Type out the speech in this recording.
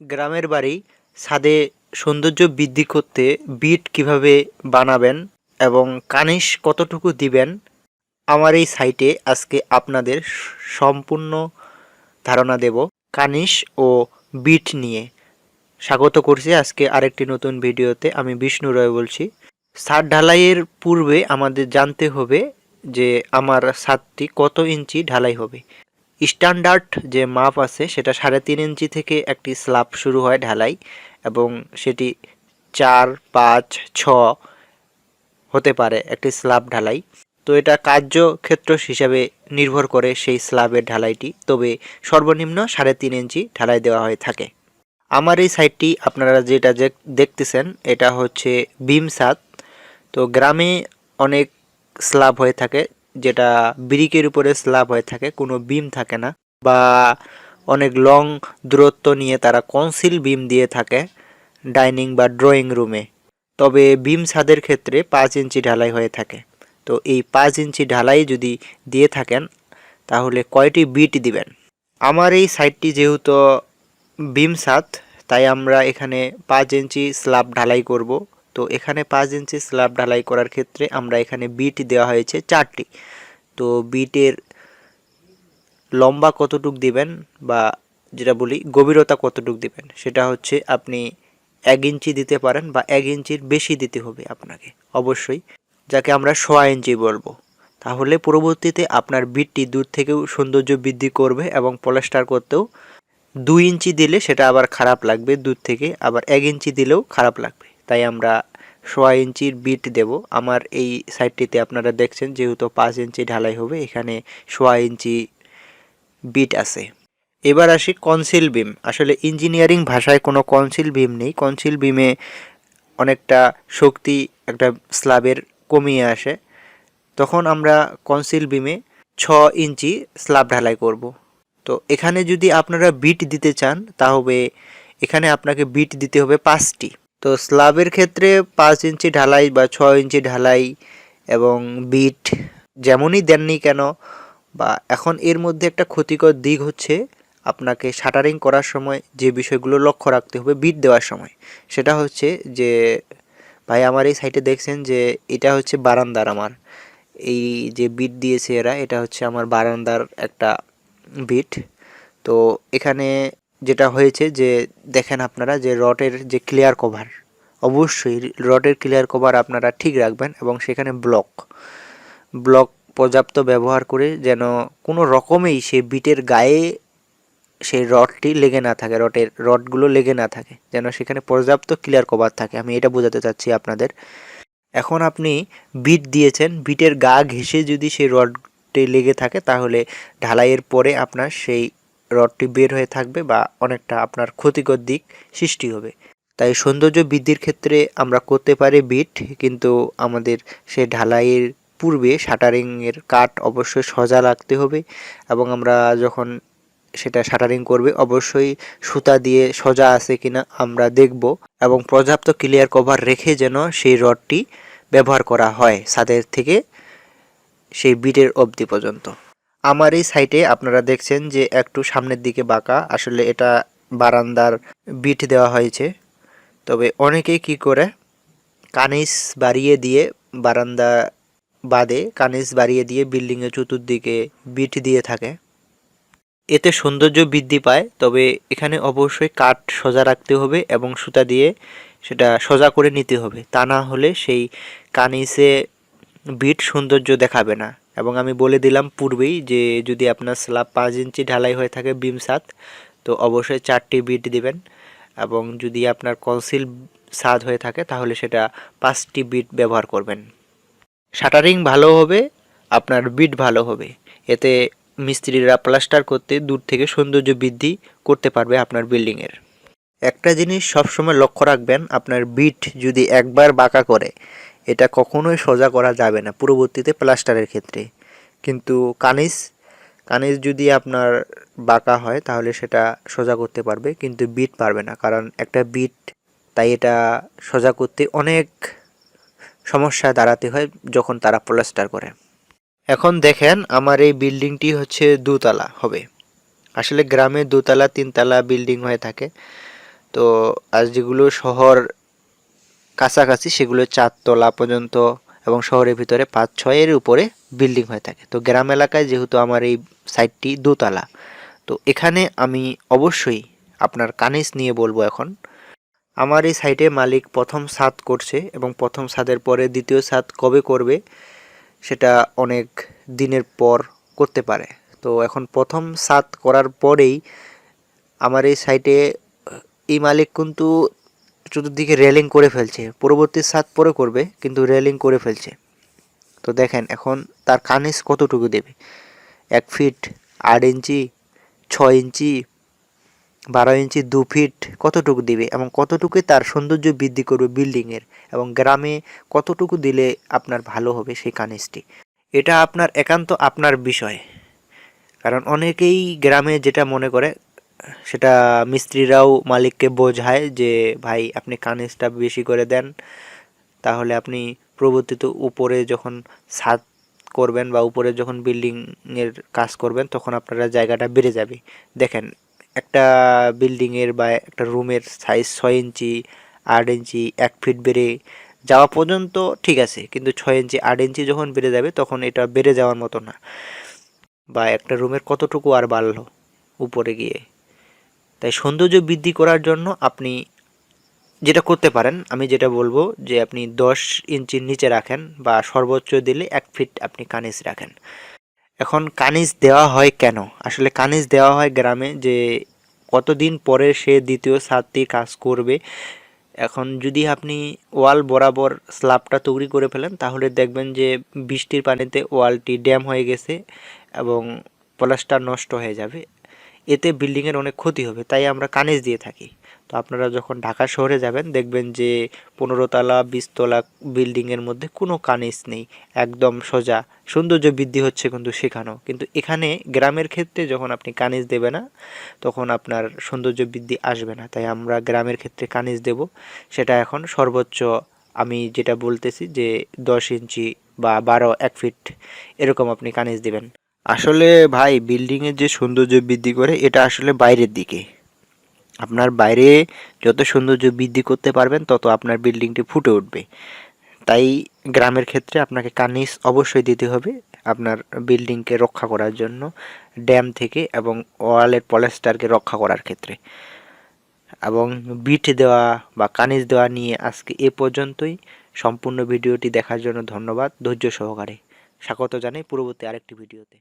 গ্রামের বাড়ি, ছাদে সৌন্দর্য বৃদ্ধি করতে বিট কীভাবে বানাবেন এবং কানিশ কতটুকু দিবেন, আমার এই সাইটে আজকে আপনাদের সম্পূর্ণ ধারণা দেব। কানিশ ও বিট নিয়ে স্বাগত করছি আজকে আরেকটি নতুন ভিডিওতে, আমি বিষ্ণু রয় বলছি। ছাদ ঢালাইয়ের পূর্বে আমাদের জানতে হবে যে আমার ছাদটি কত ইঞ্চি ঢালাই হবে। স্ট্যান্ডার্ড যে মাপ আছে, সেটা সাড়ে তিন ইঞ্চি থেকে একটি স্ল্যাব শুরু হয় ঢালাই এবং সেটি চার, পাঁচ, ছ হতে পারে একটি স্ল্যাব ঢালাই। তো এটা কার্যক্ষেত্র হিসাবে নির্ভর করে সেই স্ল্যাবের ঢালাইটি। তবে সর্বনিম্ন সাড়ে তিন ইঞ্চি ঢালাই দেওয়া হয়ে থাকে। আমার এই সাইটটি আপনারা যেটা দেখতেছেন, এটা হচ্ছে বিম ছাদ তো গ্রামে অনেক স্ল্যাব হয়ে থাকে। যেটা ব্রিকের উপরে স্ল্যাব হয়ে থাকে, কোনো বিম থাকে না, বা অনেক লং দূরত্ব নিয়ে তারা কনসিল বিম দিয়ে থাকে ডাইনিং বা ড্রয়িং রুমে। তবে বিম ছাদের ক্ষেত্রে পাঁচ ইঞ্চি ঢালাই হয়ে থাকে। তো এই পাঁচ ইঞ্চি ঢালাই যদি দিয়ে থাকেন, তাহলে কয়টি বিট দিবেন? আমার এই সাইডটি যেহেতু বিম ছাদ, তাই আমরা এখানে পাঁচ ইঞ্চি স্ল্যাব ঢালাই করব। তো এখানে পাঁচ ইঞ্চি স্ল্যাব ঢালাই করার ক্ষেত্রে আমরা এখানে বিট দেওয়া হয়েছে চারটি। তো বিটের লম্বা কতটুক দিবেন বা যেটা বলি গভীরতা কতটুক দিবেন, সেটা হচ্ছে আপনি এক ইঞ্চি দিতে পারেন বা এক ইঞ্চির বেশি দিতে হবে আপনাকে, অবশ্যই। যাকে আমরা সোয়া ইঞ্চি বলব। তাহলে পরবর্তীতে আপনার বিটটি দূর থেকেও সৌন্দর্য বৃদ্ধি করবে এবং পলেস্টার করতেও দুই ইঞ্চি দিলে সেটা আবার খারাপ লাগবে, দূর থেকে আবার এক ইঞ্চি দিলেও খারাপ লাগবে। তাই আমরা সোয়া ইঞ্চির বিট দেব। আমার এই সাইডটিতে আপনারা দেখছেন, যেহেতু পাঁচ ইঞ্চি ঢালাই হবে, এখানে সোয়া ইঞ্চি বিট আছে। এবার আসি কনসিল বিম। আসলে ইঞ্জিনিয়ারিং ভাষায় কোনো কনসিল বিম নেই। কনসিল বিমে অনেকটা শক্তি একটা স্ল্যাবের কমিয়ে আসে। তখন আমরা কনসিল বিমে ছ ইঞ্চি স্ল্যাব ঢালাই করব। তো এখানে যদি আপনারা বিট দিতে চান, তাহলে এখানে আপনাকে বিট দিতে হবে পাঁচটি। তো স্ল্যাবের ক্ষেত্রে পাঁচ ইঞ্চি ঢালাই বা ছ ইঞ্চি ঢালাই এবং বিট যেমনই দেননি কেন বা এখন এর মধ্যে একটা ক্ষতিকর দিক হচ্ছে আপনাকে শাটারিং করার সময় যে বিষয়গুলো লক্ষ্য রাখতে হবে বিট দেওয়ার সময়। সেটা হচ্ছে যে ভাই আমার এই সাইটে দেখছেন যে এটা হচ্ছে বারান্দার আমার। এই যে বিট দিয়েছে এরা, এটা হচ্ছে আমার বারান্দার একটা বিট। তো এখানে যেটা হয়েছে যে দেখেন আপনারা যে রটের যে ক্লিয়ার কভার অবশ্যই রটের ক্লিয়ার কভার আপনারা ঠিক রাখবেন এবং সেখানে ব্লক ব্লক পর্যাপ্ত ব্যবহার করে যেন কোনো রকমেই সেই বিটের গায়ে সেই রডটি লেগে না থাকে রটের রডগুলো লেগে না থাকে, যেন সেখানে পর্যাপ্ত ক্লিয়ার কভার থাকে। আমি এটা বোঝাতে চাচ্ছি আপনাদের। এখন আপনি বিট দিয়েছেন, বিটের গা ঘেঁষে যদি সেই রডটি লেগে থাকে, তাহলে ঢালাইয়ের পরে আপনার সেই রডটি বের হয়ে থাকবে বা অনেকটা আপনার ক্ষতিকর দিক সৃষ্টি হবে। তাই সৌন্দর্য বৃদ্ধির ক্ষেত্রে আমরা করতে পারি বিট, কিন্তু আমাদের সে ঢালাইয়ের পূর্বে শাটারিংয়ের কাট অবশ্যই সোজা রাখতে হবে এবং আমরা যখন সেটা শাটারিং করবে অবশ্যই সুতা দিয়ে সোজা আছে কিনা আমরা দেখব এবং পর্যাপ্ত ক্লিয়ার কভার রেখে যেন সেই রডটি ব্যবহার করা হয় ছাদের থেকে সেই বিটের অবধি পর্যন্ত। আমার এই সাইটে আপনারা দেখছেন যে একটু সামনের দিকে বাঁকা। আসলে এটা বারান্দার বিট দেওয়া হয়েছে। তবে অনেকেই কি করে, কানিস বাড়িয়ে দিয়ে বারান্দা বাদে কানিস বাড়িয়ে দিয়ে বিল্ডিংয়ের চতুর্দিকে বিট দিয়ে থাকে। এতে সৌন্দর্য বৃদ্ধি পায়, তবে এখানে অবশ্যই কাঠ সোজা রাখতে হবে এবং সুতা দিয়ে সেটা সোজা করে নিতে হবে। তা না হলে সেই কানিসে বিট সৌন্দর্য দেখাবে না। এবং আমি বলে দিলাম পূর্বেই যে যদি আপনার স্ল্যাব পাঁচ ইঞ্চি ঢালাই হয়ে থাকে বিম সাত তো অবশ্যই চারটি বিট দিবেন। এবং যদি আপনার কনসিল সাদ হয়ে থাকে, তাহলে সেটা পাঁচটি বিট ব্যবহার করবেন। শাটারিং ভালো হবে, আপনার বিট ভালো হবে। এতে মিস্ত্রিরা প্লাস্টার করতে দূর থেকে সৌন্দর্য বৃদ্ধি করতে পারবে আপনার বিল্ডিংয়ের। একটা জিনিস সবসময় লক্ষ্য রাখবেন, আপনার বিট যদি একবার বাঁকা করে এটা কখনোই সোজা করা যাবে না পূর্ববর্তীতে প্লাস্টারের ক্ষেত্রে। কিন্তু কানিস কানিস যদি আপনার বাঁকা হয় তাহলে সেটা সোজা করতে পারবে, কিন্তু বিট পারবে না। কারণ একটা বিট, তাই এটা সোজা করতে অনেক সমস্যায় দাঁড়াতে হয় যখন তারা প্লাস্টার করে। এখন দেখেন আমার এই বিল্ডিংটি হচ্ছে দুতলা হবে। আসলে গ্রামে দুতলা, তিনতলা বিল্ডিং হয়ে থাকে। তো আর যেগুলো শহর কাছাকাছি সেগুলো চারতলা পর্যন্ত এবং শহরের ভিতরে পাঁচ ছয়ের উপরে বিল্ডিং হয়ে থাকে। তো গ্রাম এলাকায় যেহেতু আমার এই সাইটটি দোতলা, তো এখানে আমি অবশ্যই আপনার কানিস নিয়ে বলব এখন। আমার এই সাইটে মালিক প্রথম ছাদ করছে এবং প্রথম ছাদের পরে দ্বিতীয় ছাদ কবে করবে সেটা অনেক দিনের পর করতে পারে। তো এখন প্রথম সাত করার পরেই আমার এই সাইটে এই মালিক কিন্তু চতুর্দিকে রেলিং করে ফেলছে। পরবর্তী সাত পরে করবে, কিন্তু রেলিং করে ফেলছে। তো দেখেন, এখন তার কানিস কতটুকু দেবে? এক ফিট আট ইঞ্চি, ছয় ইঞ্চি, বারো ইঞ্চি, দু ফিট কতটুকু দিবে? এবং কতটুকু তার সৌন্দর্য বৃদ্ধি করবে বিল্ডিংয়ের এবং গ্রামে কতটুকু দিলে আপনার ভালো হবে সেই কানিসটি? এটা আপনার একান্ত, আপনার বিষয়। কারণ অনেকেই গ্রামে যেটা মনে করে সেটা মিস্ত্রিরাও মালিককে বোঝায় যে, ভাই, আপনি কানিসটা বেশি করে দেন। তাহলে আপনি প্রবর্তিত উপরে যখন ছাদ করবেন বা উপরে যখন বিল্ডিংয়ের কাজ করবেন, তখন আপনারা জায়গাটা বেড়ে যাবে। দেখেন, একটা বিল্ডিংয়ের বা একটা রুমের সাইজ ছয় ইঞ্চি, আট ইঞ্চি, এক ফিট বেড়ে যাওয়া পর্যন্ত ঠিক আছে। কিন্তু ছয় ইঞ্চি, আট ইঞ্চি যখন বেড়ে যাবে, তখন এটা বেড়ে যাওয়ার মতো না। বা একটা রুমের কতটুকু আর বাড়লো উপরে গিয়ে? তাই সৌন্দর্য বৃদ্ধি করার জন্য আপনি যেটা করতে পারেন, আমি যেটা বলব যে আপনি দশ ইঞ্চির নিচে রাখেন বা সর্বোচ্চ দিলে এক ফিট আপনি কানিস রাখেন। এখন কানিস দেওয়া হয় কেন? আসলে কানিস দেওয়া হয় গ্রামে যে কতদিন পরে সে দ্বিতীয় ছাদটি কাজ করবে। এখন যদি আপনি ওয়াল বরাবর স্ল্যাবটা তৈরি করে ফেলেন, তাহলে দেখবেন যে বৃষ্টির পানিতে ওয়ালটি ড্যাম হয়ে গেছে এবং প্লাস্টার নষ্ট হয়ে যাবে। এতে বিল্ডিংয়ের অনেক ক্ষতি হবে, তাই আমরা কানিস দিয়ে থাকি। তো আপনারা যখন ঢাকা শহরে যাবেন, দেখবেন যে পনেরো তলা বিশতলা বিল্ডিংয়ের মধ্যে কোনো কানিস নেই, একদম সোজা। সৌন্দর্য বৃদ্ধি হচ্ছে কিন্তু সেখানেও। কিন্তু এখানে গ্রামের ক্ষেত্রে যখন আপনি কানিস দেবে না, তখন আপনার সৌন্দর্য বৃদ্ধি আসবে না। তাই আমরা গ্রামের ক্ষেত্রে কানিস দেব। সেটা এখন সর্বোচ্চ আমি যেটা বলতেছি যে দশ ইঞ্চি বা বারো, এক ফিট এরকম আপনি কানিস দিবেন। আসলে ভাই বিল্ডিংয়ের যে সৌন্দর্য বৃদ্ধি করে, এটা আসলে বাইরের দিকে। আপনার বাইরে যত সৌন্দর্য বৃদ্ধি করতে পারবেন, তত আপনার বিল্ডিংটি ফুটে উঠবে। তাই গ্রামের ক্ষেত্রে আপনাকে কার্নিস অবশ্যই দিতে হবে আপনার বিল্ডিংকে রক্ষা করার জন্য ড্যাম থেকে এবং ওয়ালের পলেস্টারকে রক্ষা করার ক্ষেত্রে। এবং বিট দেওয়া বা কানিস দেওয়া নিয়ে আজকে এ পর্যন্তই। সম্পূর্ণ ভিডিওটি দেখার জন্য ধন্যবাদ, ধৈর্য সহকারে। স্বাগত জানাই পূর্ববর্তী আরেকটি ভিডিওতে।